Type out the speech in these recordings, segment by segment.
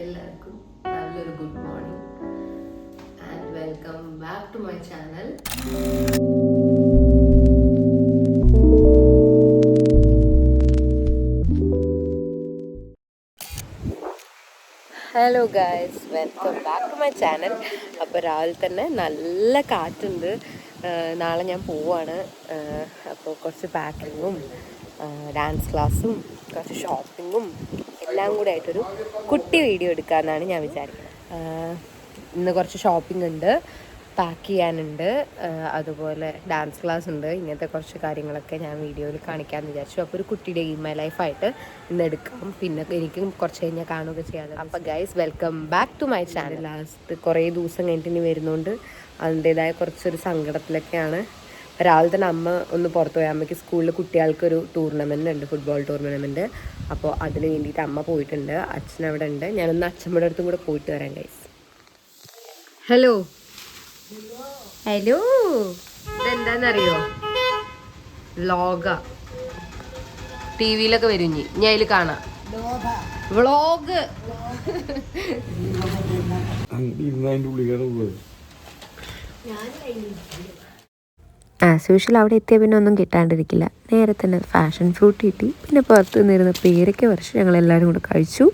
എല്ലാവർക്കും നല്ലൊരു good morning and welcome back to my channel hello guys welcome back to my channel അപ്പോൾ രാവിലെ തന്നെ നല്ല കാറ്റുണ്ട്. നാളെ ഞാൻ പോവാണ്. അപ്പോൾ കുറച്ച് പാക്കിങ്ങും ഡാൻസ് ക്ലാസ്സും കുറച്ച് ഷോപ്പിങ്ങും എല്ലാം കൂടെ ആയിട്ടൊരു കുട്ടി വീഡിയോ എടുക്കാമെന്നാണ് ഞാൻ വിചാരിക്കുന്നത്. ഇന്ന് കുറച്ച് ഷോപ്പിംഗ് ഉണ്ട്. പാക്ക് ചെയ്യാനുണ്ട്. അതുപോലെ ഡാൻസ് ക്ലാസ് ഉണ്ട്. ഇങ്ങനത്തെ കുറച്ച് കാര്യങ്ങളൊക്കെ ഞാൻ വീഡിയോയിൽ കാണിക്കാമെന്ന് വിചാരിച്ചു. അപ്പോൾ ഒരു കുട്ടിയുടെ ഈ മൈ ലൈഫായിട്ട് ഇന്ന് എടുക്കാം. പിന്നെ എനിക്ക് കുറച്ച് കഴിഞ്ഞാൽ കാണുക ചെയ്യാതെ അപ്പോൾ guys welcome back to my channel last കുറേ ദിവസം കഴിഞ്ഞിട്ട് ഇനി വരുന്നതുകൊണ്ട് അതിന്റേതായ കുറച്ചൊരു സങ്കടത്തിലൊക്കെയാണ്. രാവിലെ തന്നെ അമ്മ ഒന്ന് പുറത്ത് പോയി അമ്മയ്ക്ക് സ്കൂളിൽ കുട്ടികൾക്കൊരു ടൂർണമെന്റ് ഉണ്ട് ഫുട്ബോൾ ടൂർണമെന്റ് അപ്പോൾ അതിന് വേണ്ടിയിട്ട് അമ്മ പോയിട്ടുണ്ട് അച്ഛൻ അവിടെ ഉണ്ട്. ഞാനൊന്ന് അച്ഛമ്മയുടെ അടുത്തും കൂടെ പോയിട്ട് വരാം ഗൈസ് ഹലോ ഹലോ ഇതെന്താന്നറിയോ? വ്ളോഗ ടി വിയിലൊക്കെ വരും ഇനി. ഞാൻ അതിൽ കാണാം. ഞാൻ അങ്ങനെ ഇരുന്ന് അതിന്റെ ഉള്ളിലാണ് പോയത് ആസ് യൂഷ്വൽ അവിടെ എത്തിയ പിന്നെ ഒന്നും കിട്ടാണ്ടിരിക്കില്ല. നേരെ തന്നെ ഫാഷൻ ഫ്രൂട്ട് കിട്ടി. പിന്നെ പുറത്ത് നിന്നിരുന്ന പേരയ്ക്ക വർഷം ഞങ്ങൾ എല്ലാവരും കൂടെ കഴിച്ചു.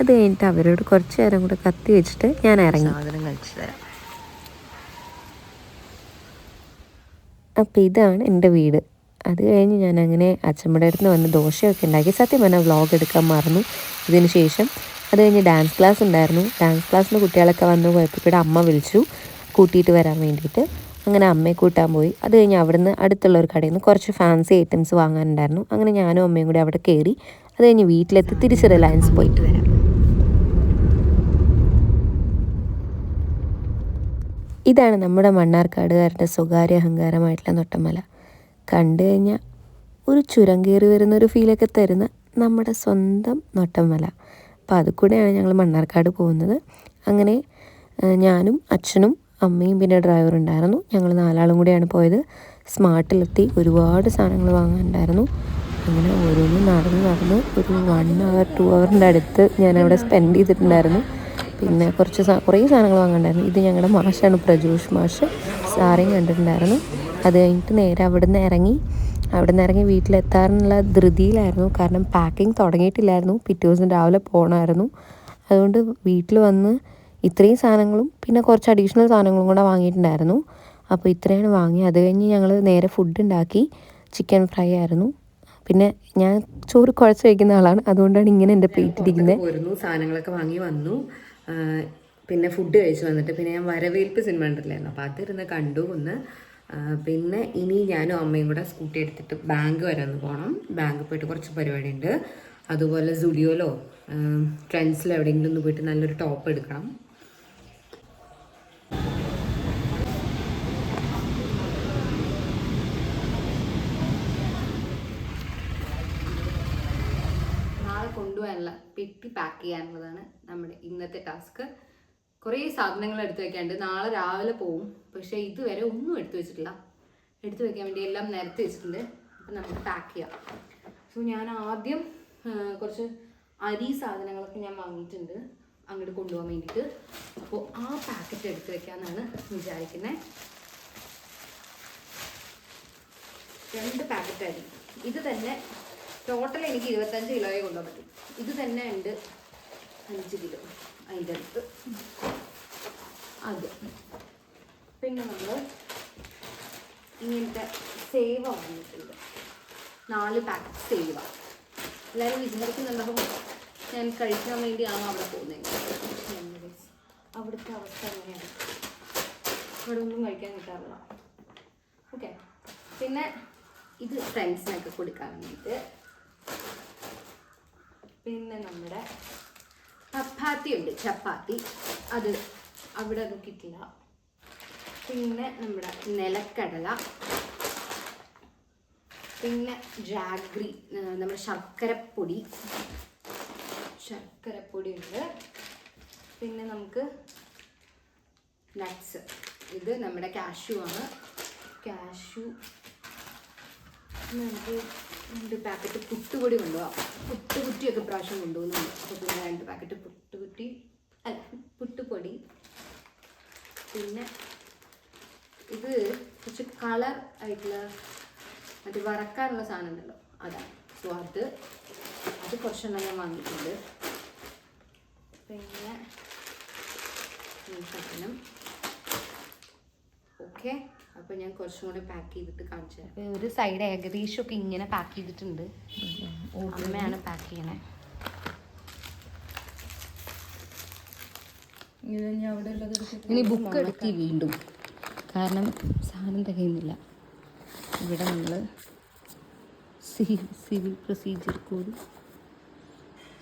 അത് കഴിഞ്ഞിട്ട് അവരോട് കുറച്ച് നേരം കൂടെ കത്തി വെച്ചിട്ട് ഞാൻ ഇറങ്ങി. സാധനം കഴിച്ചു തരാം. അപ്പോൾ ഇതാണ് എന്റെ വീട്. അത് കഴിഞ്ഞ് ഞാൻ അങ്ങനെ അച്ഛമ്മയുടെ അടുത്ത് വന്ന് ദോശയൊക്കെ ഉണ്ടാക്കി. സത്യം പറഞ്ഞാൽ വ്ളോഗ് എടുക്കാൻ മറന്നു. ഇതിന് ശേഷം അത് കഴിഞ്ഞ് ഡാൻസ് ക്ലാസ് ഉണ്ടായിരുന്നു. ഡാൻസ് ക്ലാസ്സിന് കുട്ടികളൊക്കെ വന്ന്. പോയപ്പോൾ ഇവിടെ അമ്മ വിളിച്ചു. കൂട്ടിയിട്ട് വരാൻ വേണ്ടിയിട്ട്. അങ്ങനെ അമ്മയെ കൂട്ടാൻ പോയി. അത് കഴിഞ്ഞ് അവിടുന്ന് അടുത്തുള്ള ഒരു കടയിൽ നിന്ന് കുറച്ച് ഫാൻസി ഐറ്റംസ് വാങ്ങാനുണ്ടായിരുന്നു. അങ്ങനെ ഞാനും അമ്മയും കൂടി അവിടെ കയറി അത് കഴിഞ്ഞ് വീട്ടിലെത്തി തിരിച്ച് റിലയൻസ് പോയിട്ട് വരാം ഇതാണ് നമ്മുടെ മണ്ണാർക്കാടുകാരുടെ സ്വകാര്യ അഹങ്കാരമായിട്ടുള്ള നൊട്ടമല കണ്ടു കഴിഞ്ഞാൽ ഒരു ചുരം കയറി വരുന്ന ഒരു ഫീലൊക്കെ തരുന്ന നമ്മുടെ സ്വന്തം നൊട്ടമല അപ്പോൾ അതുകൂടെയാണ് ഞങ്ങൾ മണ്ണാർക്കാട് പോകുന്നത്. അങ്ങനെ ഞാനും അച്ഛനും അമ്മയും പിന്നെ ഡ്രൈവർ ഉണ്ടായിരുന്നു. ഞങ്ങൾ നാലാളും കൂടിയാണ് പോയത്. സ്മാർട്ടിലെത്തി ഒരുപാട് സാധനങ്ങൾ വാങ്ങാനുണ്ടായിരുന്നു. അങ്ങനെ ഓരോന്നും നടന്ന് നടന്ന് ഒരു വൺ അവർ ടു അവറിന്റെ അടുത്ത് ഞാൻ അവിടെ സ്പെൻഡ് ചെയ്തിട്ടുണ്ടായിരുന്നു. പിന്നെ കുറച്ച് കുറേ സാധനങ്ങൾ വാങ്ങാനുണ്ടായിരുന്നു. ഇത് ഞങ്ങളുടെ മാഷാണ് പ്രജോഷ് മാഷ്. സാറേയും കണ്ടിട്ടുണ്ടായിരുന്നു. അത് കഴിഞ്ഞിട്ട് നേരെ അവിടെ നിന്ന് ഇറങ്ങി. അവിടെ നിന്ന് ഇറങ്ങി വീട്ടിലെത്താനുള്ള ധൃതിയിലായിരുന്നു. കാരണം പാക്കിംഗ് തുടങ്ങിയിട്ടില്ലായിരുന്നു. പിറ്റേ ദിവസം രാവിലെ പോകണമായിരുന്നു അതുകൊണ്ട് വീട്ടിൽ വന്ന് ഇത്രയും സാധനങ്ങളും പിന്നെ കുറച്ച് അഡീഷണൽ സാധനങ്ങളും കൂടെ വാങ്ങിയിട്ടുണ്ടായിരുന്നു. അപ്പോൾ ഇത്രയാണ് വാങ്ങി അത് കഴിഞ്ഞ് ഞങ്ങൾ നേരെ ഫുഡ് ഉണ്ടാക്കി. ചിക്കൻ ഫ്രൈ ആയിരുന്നു. പിന്നെ ഞാൻ ചോറ് കുഴച്ച് വയ്ക്കുന്ന ആളാണ്. അതുകൊണ്ടാണ് ഇങ്ങനെ എന്റെ പ്ലേറ്റ് ഇരിക്കുന്നത് വരുന്നു സാധനങ്ങളൊക്കെ വാങ്ങി വന്നു. പിന്നെ ഫുഡ് കഴിച്ചു വന്നിട്ട് പിന്നെ ഞാൻ വരവേൽപ്പ് സിനിമ ഉണ്ടല്ലായിരുന്നു അപ്പോൾ അതിരുന്ന് കണ്ടു ഒന്ന്. പിന്നെ ഇനി ഞാനും അമ്മയും കൂടെ സ്കൂട്ടി എടുത്തിട്ട് ബാങ്ക് വരെ ഒന്ന് പോകണം ബാങ്ക് പോയിട്ട് കുറച്ച് പരിപാടി ഉണ്ട് അതുപോലെ സുഡിയോയിലോ ട്രെൻഡ്സിലോ എവിടെയെങ്കിലും ഒന്ന് പോയിട്ട് നല്ലൊരു ടോപ്പ് എടുക്കണം. നാളെ കൊണ്ടുപോകാനുള്ള പെട്ടി പാക്ക് ചെയ്യാനുള്ളതാണ് നമ്മുടെ ഇന്നത്തെ ടാസ്ക് കുറേ സാധനങ്ങൾ എടുത്തു വെക്കാണ്ട് നാളെ രാവിലെ പോവും. പക്ഷേ ഇതുവരെ ഒന്നും എടുത്തു വെച്ചിട്ടില്ല. എടുത്തു വെക്കാൻ വേണ്ടി എല്ലാം നിരത്തി വെച്ചിട്ടുണ്ട്. അപ്പം നമുക്ക് പാക്ക് ചെയ്യാം. സോ ഞാൻ ആദ്യം കുറച്ച് അരി സാധനങ്ങളൊക്കെ ഞാൻ വാങ്ങിയിട്ടുണ്ട്. അങ്ങോട്ട് കൊണ്ടുപോകാൻ വേണ്ടിയിട്ട്. അപ്പോൾ ആ പാക്കറ്റ് എടുത്തു വെക്കാമെന്നാണ് വിചാരിക്കുന്നത് രണ്ട് പാക്കറ്റ് അരി. ഇത് തന്നെ ടോട്ടൽ എനിക്ക് ഇരുപത്തഞ്ച് കിലോയെ കൊണ്ടുപോകാൻ പറ്റും. ഇത് തന്നെ ഉണ്ട്. അഞ്ച് കിലോ. അതിന്റെ അടുത്ത്. അത്. പിന്നെ നമ്മൾ ഇങ്ങനത്തെ സേവ വാങ്ങിയിട്ടുണ്ട് നാല് പാക്കറ്റ് സേവ. എല്ലാവരും വിചാരിക്കുന്നുണ്ടാവും ഞാൻ കഴിക്കാൻ വേണ്ടിയാണോ അവിടെ പോകുന്നത് അവിടുത്തെ അവസ്ഥ എങ്ങനെയാണ്? ഇവിടെ ഒന്നും കഴിക്കാൻ കിട്ടാറില്ല. ഓക്കെ പിന്നെ ഇത് ഫ്രണ്ട്സിനൊക്കെ കൊടുക്കാൻ വേണ്ടിയിട്ട് പിന്നെ നമ്മുടെ ചപ്പാത്തി ഉണ്ട്. ചപ്പാത്തി. അത് അവിടെ നോക്കിയിട്ടില്ല പിന്നെ നമ്മുടെ നിലക്കടല. പിന്നെ ജാഗ്രി നമ്മുടെ ശർക്കരപ്പൊടി. ശർക്കരപ്പൊടി ഉണ്ട്. പിന്നെ നമുക്ക് നട്ട്സ് ഇത് നമ്മുടെ കാഷ്യൂ ആണ്. കാഷ്യൂ നമുക്ക് രണ്ട് പാക്കറ്റ് പുട്ടുപൊടി കൊണ്ടുപോകാം പുട്ടുകുറ്റിയൊക്കെ പ്രാവശ്യം കൊണ്ടുപോകുന്നുണ്ട്. അപ്പോൾ പിന്നെ രണ്ട് പാക്കറ്റ് പുട്ടുകുറ്റി അല്ല പുട്ടുപൊടി. പിന്നെ ഇത് കുറച്ച് കളർ ആയിട്ടുള്ള മറ്റേ വറക്കാനുള്ള സാധനം ഉണ്ടല്ലോ അതാണ് സോ അത് അത് കുറച്ചെണ്ണം ഞാൻ വാങ്ങിയിട്ടുണ്ട്. പിന്നെ സാധനം. ഓക്കെ. അപ്പോൾ ഞാൻ കുറച്ചും കൂടി പാക്ക് ചെയ്തിട്ട് കാണിച്ചു തരാം. ഒരു സൈഡ് ഏകദേശം ഒക്കെ ഇങ്ങനെ പാക്ക് ചെയ്തിട്ടുണ്ട്. അമ്മയാണ് പാക്ക് ചെയ്യണേ. ഇനി ബുക്ക് എടുത്തി വീണ്ടും. കാരണം സാധനം തികയുന്നില്ല. ഇവിടെ നമ്മൾ civil procedure code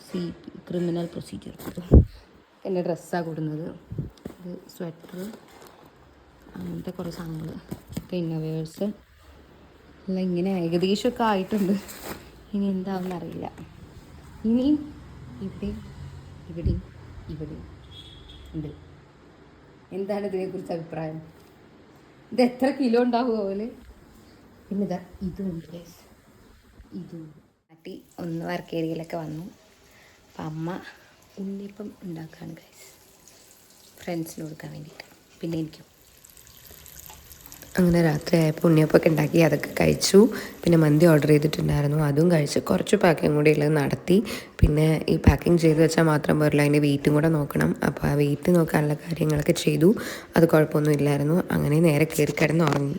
C criminal procedure code എന്റെ ഡ്രസ്സാണ് കൊടുക്കുന്നത് ഇത് സ്വെറ്റർ അങ്ങനത്തെ കുറേ സാധനങ്ങൾ പിന്നെ വേഴ്സ് എല്ലാം ഇങ്ങനെ ഏകദേശമൊക്കെ ആയിട്ടുണ്ട്. ഇനി എന്താന്ന് അറിയില്ല. ഇനി ഇവിടെ ഇവിടെ ഇവിടെ. ഉണ്ട്. എന്താണ് ഇതിനെക്കുറിച്ച് അഭിപ്രായം? ഇത് എത്ര കിലോ ഉണ്ടാവും പോലെ പിന്നെ ഇതാ ഇതും. ഇതും നാട്ടി ഒന്ന് വർക്ക് ഏരിയയിലൊക്കെ വന്നു. അപ്പം അമ്മ ഉണ്ണിപ്പം ഉണ്ടാക്കുകയാണ് ഗൈസ് ഫ്രണ്ട്സിന് കൊടുക്കാൻ വേണ്ടിയിട്ട്. പിന്നെ എനിക്കും അങ്ങനെ രാത്രി ആയപ്പോൾ ഉണ്ണിയപ്പമൊക്കെ ഉണ്ടാക്കി അതൊക്കെ കഴിച്ചു. പിന്നെ മന്തി ഓർഡർ ചെയ്തിട്ടുണ്ടായിരുന്നു. അതും കഴിച്ച് കുറച്ച് പാക്കിങ് കൂടി ഉള്ളത് നടത്തി. പിന്നെ ഈ പാക്കിംഗ് ചെയ്ത് വെച്ചാൽ മാത്രം പോരല്ല അതിന്റെ വെയിറ്റും കൂടെ നോക്കണം. അപ്പോൾ ആ വെയിറ്റ് നോക്കാനുള്ള കാര്യങ്ങളൊക്കെ ചെയ്തു. അത് കുഴപ്പമൊന്നും ഇല്ലായിരുന്നു. അങ്ങനെ നേരെ കയറി കിടന്ന് ഉറങ്ങി